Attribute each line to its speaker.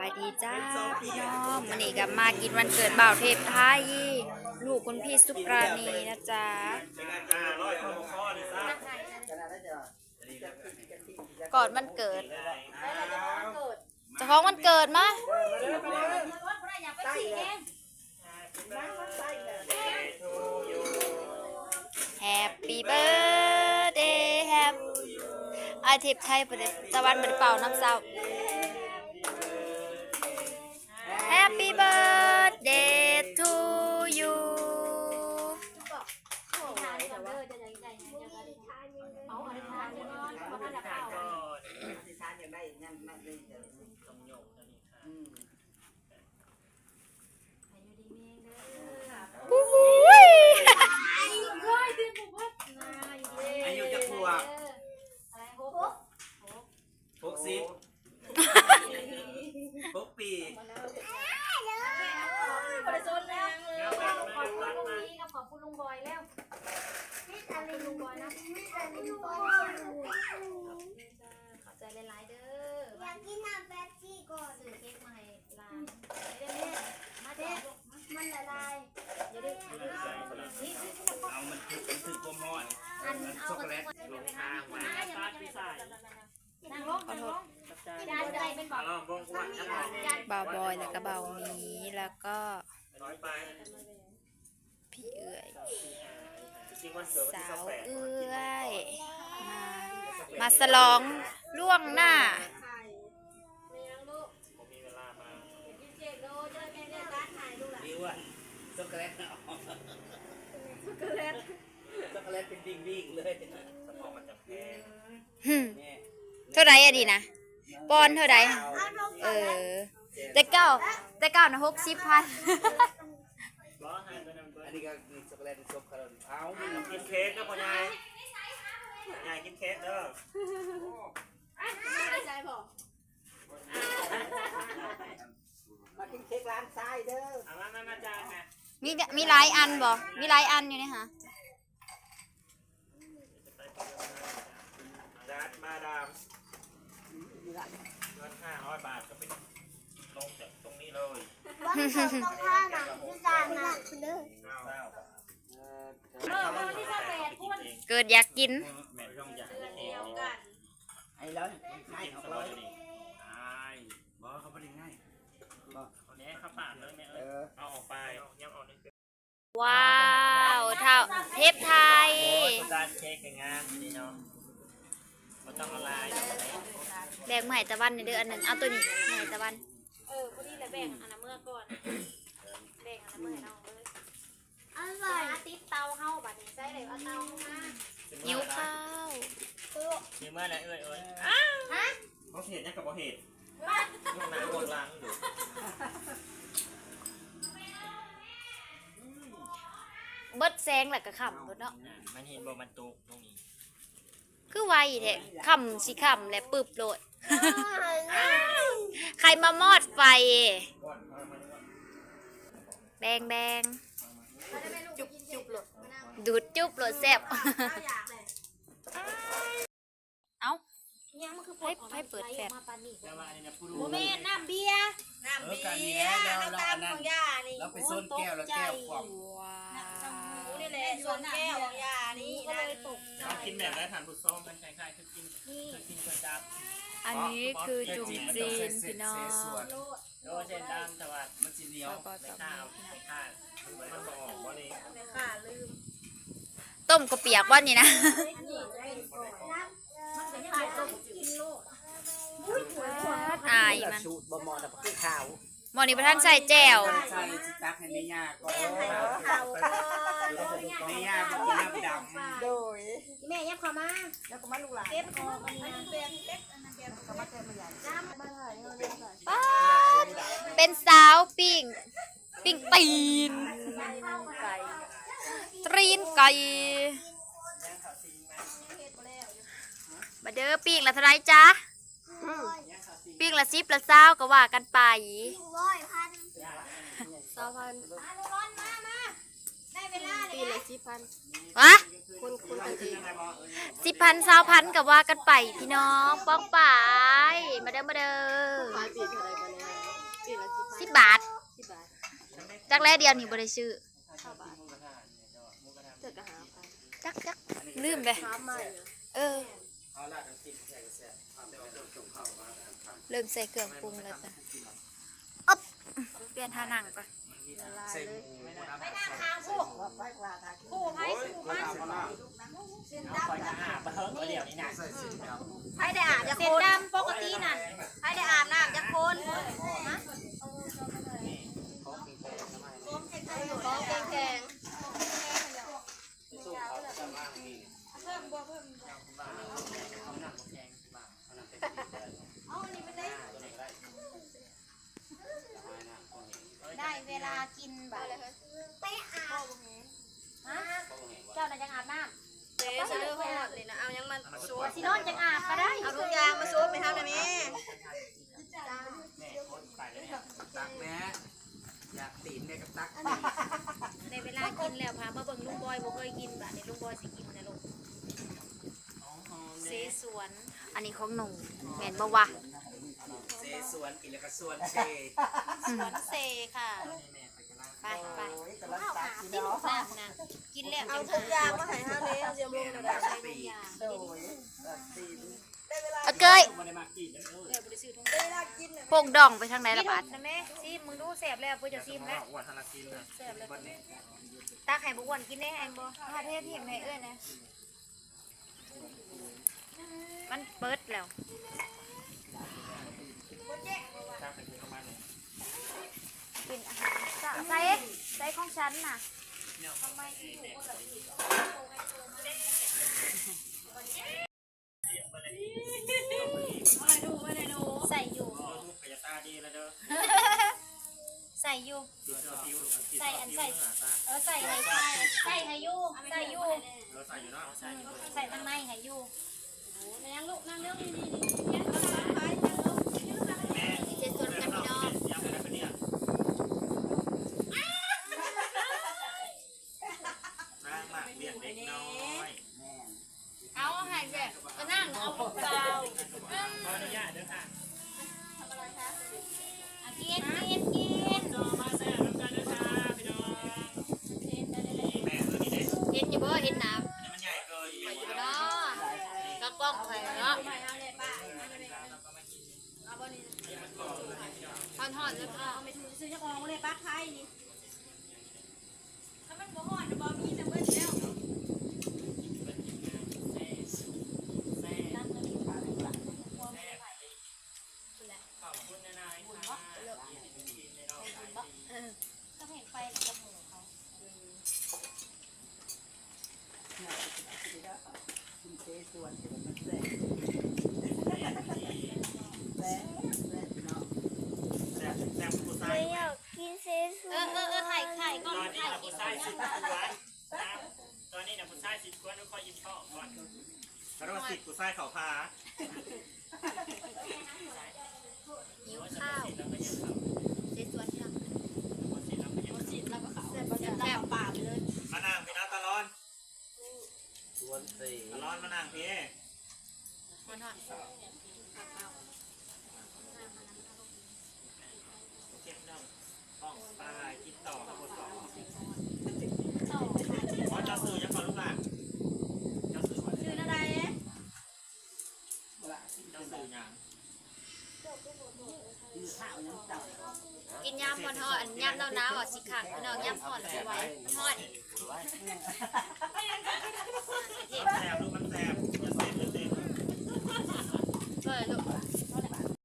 Speaker 1: บายดีจ้าพี่น้องมันนี้กับมากินวันเกิดบ่าวเทพไทยลูกคุณพี่สุปราณีนะจ๊ะกอดวันเกิดเจะของวันเกิดมะ Happy birthday Happy อาทิตย์ไทยประเดี๋ยวตะวันเป็นเป่าน้ำเศร้า Happy birthday to you อุ้ย
Speaker 2: อายุจะขวบหกสิบหกปี
Speaker 3: ขอบคุณลุงบอยแล้วลุงบอยนะ ขอบใจหลายๆเด้อ
Speaker 4: อยากกินน้ำแป๊บซี่ก่อน
Speaker 3: ซื้อเค้กมาให้หลานไม่ได้แม่มาเด้อ
Speaker 4: มันละลาย
Speaker 3: อย่าดื้ออย่าดื้อนี่
Speaker 2: เอามันถึกมันถึกความร้อน
Speaker 3: อันเอา
Speaker 2: ช็อกโกแลต
Speaker 3: ลงทางมานั่งลงนั่งลงยายใจเป็นบอก
Speaker 2: เอาบ้องอ้วนนะ
Speaker 1: บ่าวบอยแล้วก็บ่าวหมีแล้วก็พี่เอือย สาวเอื่อยมามาสลองล่วงหน้า
Speaker 2: ผมมีวลามา
Speaker 3: เจ็ดโลเจอแม่เนี่ยร้านถ่ายดูล่ะ
Speaker 2: ช็อกโกแลตเอาช็อกโกแลตช็อกโกแลตเป็นดิ่งดิ่งๆเลยสมองมันจะแพง
Speaker 1: หึ
Speaker 2: เนี่ย
Speaker 1: เท่าไรอะดีนะ ปอนเท่าไรเออ แต่เก้าแต่เก้านะหกสิบพัน
Speaker 2: นนี้ก็มีช็อกโกแลตเป็นช็อกโกแลตเอากินเค้กนะพ่อยายยายกินเค้กเด้อ
Speaker 3: ไม่ใจบอก
Speaker 5: มากินเค้กร้านทรายเด้อ
Speaker 2: เอามามามาจานนะ
Speaker 1: มีมีหลายอันบ่มีหลายอันอยู่เนี่ยฮะ
Speaker 2: จานมาดามเงินห้าร้อยบาทก็เป็น ลงจากตรงนี้เลย
Speaker 4: วันเกิดต้องท่าหนังที่จานนะคุณเด้อ
Speaker 2: เก้า
Speaker 3: เออวันที่สิบแปดพูด
Speaker 1: เกิดอยากกิน
Speaker 2: แม่ต้องอยาก
Speaker 3: เดือน
Speaker 2: เอ
Speaker 3: เดียว
Speaker 2: ง
Speaker 3: กัน
Speaker 5: ไอ้ร้อยง่าย
Speaker 2: กิน
Speaker 5: ออก
Speaker 2: ส
Speaker 5: เล
Speaker 2: บาย
Speaker 5: ย
Speaker 2: ดีใช่บอกเขาไม่ได้ง่ายคนนี้เขาปาดเลยแม่
Speaker 5: เอ
Speaker 2: เอ้ย
Speaker 5: อ
Speaker 2: เอาออกไปยังออกนี่คือ
Speaker 1: ว้าวเท่าเทพไทย
Speaker 2: โอ้ยจานเค้กกับงานนี่เนาะมันต้องละลาย
Speaker 1: แบ่งมาให้ตะวันในเดือนหนึ่งเอาตัวนี้มาให้ตะวัน
Speaker 3: เออพอดีเลยแบ่งอันนั้นเมื่อก่อน แบ่งอันนั้นเมื่อให้น้องเลย
Speaker 4: อร่อย
Speaker 3: อาติดเตาเข้าบัดนี้ใส่เลยเอาเตาเข้ามา
Speaker 1: หิวข้าว
Speaker 2: มีเมื่อไรเอ้ยเอ้ย
Speaker 3: ฮะ
Speaker 2: เขาเห็ดยังกับเขาเห็ดลูกหนาโกดล้างอยู่
Speaker 1: เบิดแซงแหละก็ขำรถเนาะ
Speaker 2: มันเห็นบ่มันตุกตรงนี้
Speaker 1: คือไวแท้ขำสิขำและปึบโลด ใครมามอดไฟ แบงแบงจุบจุบโลดดูดจุบโลดแซ่บ
Speaker 3: อยากเลย
Speaker 1: เอ้า
Speaker 3: ยังมันคือ
Speaker 1: ให้ให้เปิดแฟลช
Speaker 3: มาปานนี้
Speaker 2: แต่ว่าอันนี้นะผู้ดู
Speaker 3: โมเมนน้ำเบียร์
Speaker 2: เออการนี้แล้วเราเราอันนั้นเราไปส้นแก้วแล้วแก้วขวบ
Speaker 1: ว้าว
Speaker 3: นี่แหละส่วนแก้วของยานี่ก็เลยตก
Speaker 2: เรากินแบบได้ทานผู้ส้มมันคล้ายๆคือกินคือกินกระจับ
Speaker 1: อันนี้คือจุ่มจีนพี่น้อง
Speaker 2: โดยเช่นด้านแต่ว่ามันสีเหนียวไม่
Speaker 1: จะ
Speaker 2: ข้าว
Speaker 1: มี
Speaker 2: ไม่ข้าวมันบอกว่านี่
Speaker 3: ค่ะลืม
Speaker 1: ต้มกระเปียกว่านี่นะ
Speaker 3: อันนี้ได้ก่อนะยังไงต้องกินโลด
Speaker 1: อายมัน
Speaker 5: ชูดบะหมอนะคือข้าว
Speaker 1: หมอนี่ประท่านใส่แจ่ว
Speaker 2: ใช่ตักให้ไม่ยาก
Speaker 3: ก็
Speaker 2: ไม่ยากมันกินน้ำดำ
Speaker 5: โดย
Speaker 3: แม่ยับ เข้ามา
Speaker 5: แล้วก็มาลูกหลาน
Speaker 3: เก็บออกอันนี้เบียร์เล็กอันนั้นเบียร์
Speaker 5: ก็มาเจอมาใหญ่
Speaker 3: น้ำมาเลยเอาเลยก่อน
Speaker 1: ป๊าดเป็นสาวปิ้งปิ้งตีน
Speaker 5: ไก่
Speaker 1: ตรีนไก่มาเด้อปิ้งละเท่าไรจ๊ะปิ้งละสิบละเศร้าก็ว่ากันไป
Speaker 4: ร้อยพัน
Speaker 1: สาวพัน
Speaker 3: มาลูกร้อนมามา ได้เวลาเลยนะ
Speaker 1: วะ
Speaker 5: คุณคุณอันที่
Speaker 1: สิบพันสาวพันก็ว่ากันไปพี่น้องป้องป่ายมาเด้อมาเด้อ
Speaker 5: ปลายปีเท่าไรกันเนี่ย
Speaker 1: จักแล้เดียวนี่บ่ได้ซื้อ
Speaker 3: เกิดกระหาไป
Speaker 1: จักจักลืมไป
Speaker 3: ถามใหม่
Speaker 1: เออ
Speaker 2: เอาลาดน้ำจิ้มแค่กระแสเอาแต่ว่าต้มต้มข้าวมาทาน
Speaker 1: เริ่มใส่เครื่องปรุงแล้วจ้ะอ๊อบเปลี่ยนท่านั่งก่อน
Speaker 2: ใส่หมูน้ำ
Speaker 3: ไปนั่งทางผู้ผู้ไผ่ผู้มัน
Speaker 6: คอยจะอาบเพิ่งเดี๋ยวนี้นะ
Speaker 2: ใส่สีดำ
Speaker 3: ไผ่ได้อาบจากคนดำปกตินั่นไผ่ได้อาบน้ำจากคนฮะ
Speaker 2: ของกินแพงทำไม
Speaker 3: ของแข็ง
Speaker 2: สู้เขาจะมากนี่เพิ่มบ่เพิ่มเอาหนักแข็งบ้างเอาหนักเป็นสีได้
Speaker 3: เอาอันนี้ไปได้
Speaker 2: ตัวไหนก็ได้ได้นะก็ เห็น
Speaker 3: ได้เวลากินแบบ
Speaker 5: ไปอาบ
Speaker 3: ฮะ
Speaker 2: ก็เห็นว่า
Speaker 3: เจ้าน่ะจังอาบน้
Speaker 5: เจ๊จะเลือกหอดเลยนะเอายังมันสวำ
Speaker 3: สินอนจังอาบก็ได้
Speaker 5: เอาทุกอย่างมาสวดไปทำได้ไหม
Speaker 6: แม่โคตรไปเลยเนี่ย
Speaker 2: ตักแม่อยากตีนเนี่ยกับตัก
Speaker 3: ในเวลากินแล้วพามาเบิ่งลุงบอยบ่เคยกินแบบนี้ลุงบอยสิกินนะลูก
Speaker 1: เสสวน อันนี้ของหนูแม่นบ่วะ
Speaker 2: เซ สวนกินแล้วก็สวนเซ
Speaker 1: สวนเซค่ะไปไปน้ำนะกินแล้ว
Speaker 5: เอา
Speaker 1: จัง
Speaker 5: ทุกอย่างมาให้ห้าเลยเอาเสียมลงเลย
Speaker 1: ใส่ทุกอย่าง
Speaker 5: ได้เวลา
Speaker 1: เอาเกย
Speaker 6: วันนี้มากินนั่นเออ
Speaker 3: เดี๋ยวบ่ได้ซื้อถุง
Speaker 5: ได้เวลากินเลย
Speaker 1: โป่งดองไปทางไหนละบาด
Speaker 3: นะแม่ซิมึงดูแซ่บแล้วเพิ่นจะซิมแล้ว
Speaker 6: วันทารากินนะ
Speaker 3: แซ่บแล้วตาไข่บ่อ้วนกินได้แฮงบ่
Speaker 1: พาเทศทีมไหนเอ้ยนะ มันเปิดแล้ว
Speaker 6: ข้าวเป็นประมาณนี้
Speaker 1: กินอาหารใส่ใส่ ของฉันน่ะใส่อยู่
Speaker 6: ลูกขยะตาดีแล้วเด้อ
Speaker 1: ใส่อยู่
Speaker 6: ใส่อันใส่
Speaker 1: เออใส่ให้ใส่ใส่ให้อยู่ใส่อยู่
Speaker 6: เราใส่อยู่เนาะใส่อยู่
Speaker 1: ใส่ข้างในให้อยู่
Speaker 3: นั่งลูกนั่งเร็ว
Speaker 6: แม่
Speaker 1: อ
Speaker 6: น
Speaker 1: ทอนๆเลยค่ะ
Speaker 3: เอาไปถูซื้อจ้าของเลยปักไข่นี่ถ้ามันบ่ฮ้อนบ่มีจะเบิดแล้ว
Speaker 6: ขอบคุณนายค่ะ
Speaker 3: ถ้าเห็นไฟกับหมูเขา
Speaker 6: แซ่บแซ่บผู้ชาย
Speaker 5: ไม่ อยากกินเซส
Speaker 1: เออเออเออไข่ไข่ก็
Speaker 6: ตอนนี้
Speaker 1: ไข่
Speaker 6: นะผู้ชายสิบกว่าตอนนี้นะผู้ชายสิบกว่าทุกคนยิ้มชอบก่อนแล้วก็สิบผู้ชายเขาพา
Speaker 1: หิวข้าวเจ็ดส่วนที่หลัง
Speaker 3: แล้วก็เขาเสร็จบ่จะตาปากเลย
Speaker 6: มานั่งพี่น้องตะลอน
Speaker 2: สวนเซ
Speaker 6: ตะลอนมานั่งพี่
Speaker 1: ทอนทอน
Speaker 6: เก็บน้อง ห้องปลากินต่อข้าวโพดสองอ๋อเจ้าสื่อยังขอลูกหลานเจ้าสื่อว่า
Speaker 3: ชื่ออะไร
Speaker 6: เจ้าสื่อยัง
Speaker 1: กินยำพอนทอดอันยำหนาวๆอะสิขังพี่น้องยำทอดสิไว้ทอด